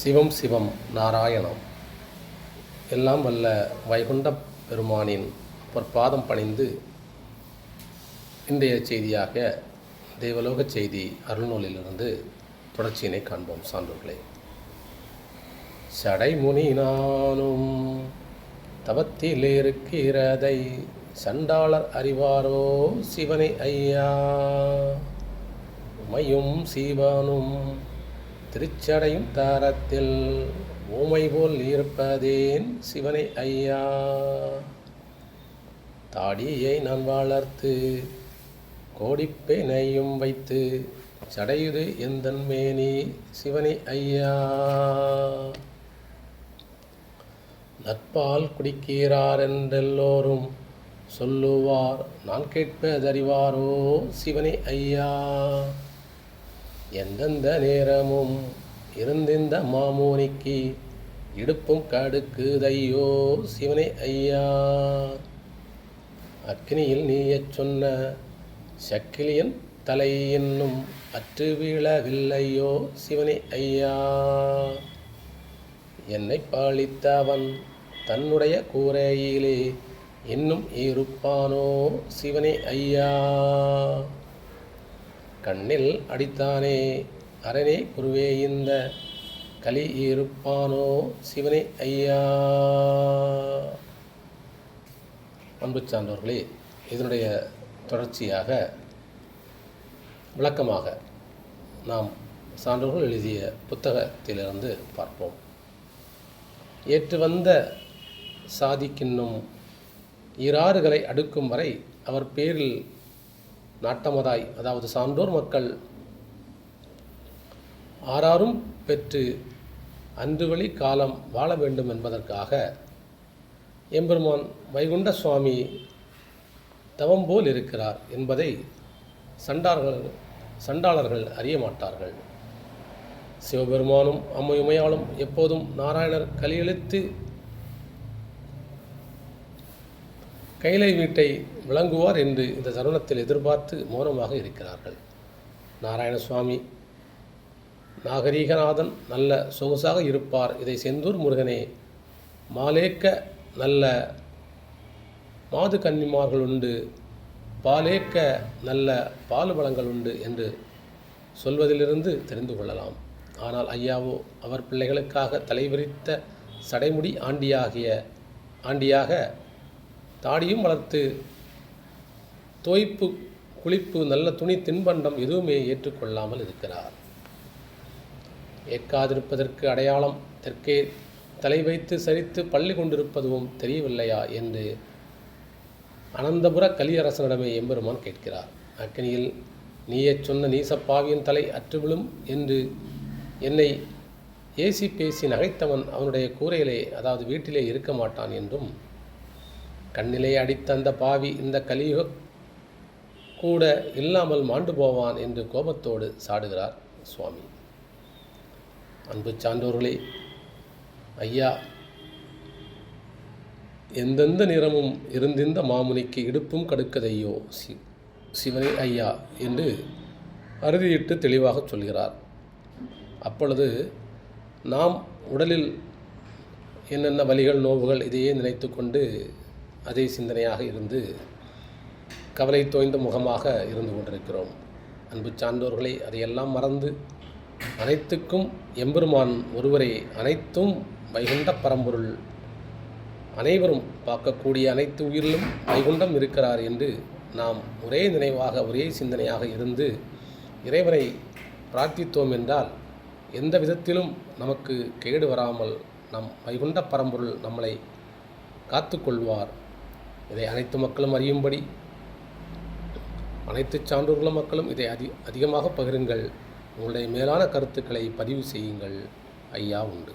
சிவம் சிவம் நாராயணம். எல்லாம் வல்ல வைகுண்ட பெருமானின் பொற்பாதம் பணிந்து இன்றைய செய்தியாக தேவலோக செய்தி அருள்நூலிலிருந்து தொடர்ச்சியினை காண்போம் சான்றோர்களே. சடைமுனி நானும் தவத்தில் இருக்கிறதை சண்டாளர் அறிவாரோ சிவனை ஐயா? உமையும் சீவனும் திருச்சடையும் தாரத்தில் ஊமை போல் இருப்பதேன் சிவனை ஐயா. தாடியை நான் வளர்த்து கோடிப்பேனையும் வைத்து சடையுது எந்தன் மேனி சிவனை ஐயா. நட்பால் குடிக்கிறார் என்றெல்லோரும் சொல்லுவார் நான் கேட்பதறிவாரோ சிவனை ஐயா. எந்தெந்த நேரமும் இருந்திந்த மாமோனிக்கு இடுப்பும் கடுக்குதையோ சிவனை ஐயா. அக்னியில் நீயச் சொன்ன சக்கிலியன் தலை என்னும் அற்று வீழவில்லையோ சிவனை ஐயா. என்னை பாலித்தவன் தன்னுடைய கூரையிலே இன்னும் இருப்பானோ சிவனே ஐயா. கண்ணில் அடித்தானே அரணே குருவே இந்த கலி இருப்பானோ? சிவனே ஐயா. அன்பு சான்றோர்களே இதனுடைய தொடர்ச்சியாக விளக்கமாக நாம் சான்றோர்கள் எழுதிய புத்தகத்திலிருந்து பார்ப்போம். ஏற்று வந்த சாதிக்கின்னும் இராறுகளை அடுக்கும் வரை அவர் பேரில் நாட்டமதாய் அதாவது சான்றோர் மக்கள் ஆறாரும் பெற்று அன்று வழி காலம் வாழ வேண்டும் என்பதற்காக எம்பெருமான் வைகுண்ட சுவாமி தவம் போல் இருக்கிறார் என்பதை சண்டார்கள் சண்டாளர்கள் அறிய மாட்டார்கள். சிவபெருமானும் அம்மையுமையாலும் எப்போதும் நாராயணர் கலியெழுத்து கைலை வீட்டை விளங்குவார் என்று இந்த தருணத்தில் எதிர்பார்த்து மௌனமாக இருக்கிறார்கள். நாராயணசுவாமி நாகரீகநாதன் நல்ல சொகுசாக இருப்பார். இதை செந்தூர் முருகனே மாலேக்க நல்ல மாது கன்னிமார்கள் உண்டு பாலேக்க நல்ல பால் வளங்கள் உண்டு என்று சொல்வதிலிருந்து தெரிந்து கொள்ளலாம். ஆனால் ஐயாவோ அவர் பிள்ளைகளுக்காக தலைவிரித்த சடைமுடி ஆண்டியாகிய ஆண்டியாக தாடியும் வளர்த்து தோய்ப்பு குளிப்பு நல்ல துணி தின்பண்டம் எதுவுமே ஏற்றுக்கொள்ளாமல் இருக்கிறார். ஏற்காதிருப்பதற்கு அடையாளம் தெற்கே தலை வைத்து சரித்து பள்ளி கொண்டிருப்பதும் தெரியவில்லையா என்று அனந்தபுர கலியரசனிடமே எம்பெருமான் கேட்கிறார். அக்கனியில் நீயே சொன்ன நீசப்பாவியின் தலை அற்றுவிழும் என்று என்னை ஏசி பேசி நகைத்தவன் அவனுடைய கூரையிலே அதாவது வீட்டிலே இருக்க மாட்டான் என்றும் கண்ணிலே அடித்த அந்த பாவி இந்த கலியுக கூட இல்லாமல் மாண்டு போவான் என்று கோபத்தோடு சாடுகிறார் சுவாமி. அன்பு சான்றோர்களே ஐயா எந்தெந்த நிறமும் இருந்திந்த மாமுனிக்கு இடுப்பும் கடுக்கதையோ சி சிவனே ஐயா என்று அறுதியிட்டு தெளிவாக சொல்கிறார். அப்பொழுது நாம் உடலில் என்னென்ன வலிகள் நோவுகள் இதையே நினைத்து கொண்டு அதே சிந்தனையாக இருந்து கவலை தோய்ந்த முகமாக இருந்து கொண்டிருக்கிறோம். அன்பு சான்றோர்களை அதையெல்லாம் மறந்து அனைத்துக்கும் எம்பெருமான் ஒருவரை அனைத்தும் வைகுண்ட பரம்பொருள். அனைவரும் பார்க்கக்கூடிய அனைத்து உயிரிலும் வைகுண்டம் இருக்கிறார் என்று நாம் ஒரே நினைவாக ஒரே சிந்தனையாக இருந்து இறைவனை பிரார்த்தித்தோம் என்றால் எந்த விதத்திலும் நமக்கு கேடு வராமல் நம் வைகுண்ட பரம்பொருள் நம்மளை காத்துக்கொள்வார். இதை அனைத்து மக்களும் அறியும்படி அனைத்து சான்றோர்களும் மக்களும் இதை அதி அதிகமாக பகிருங்கள். உங்களுடைய மேலான கருத்துக்களை பதிவு செய்யுங்கள். ஐயா உண்டு.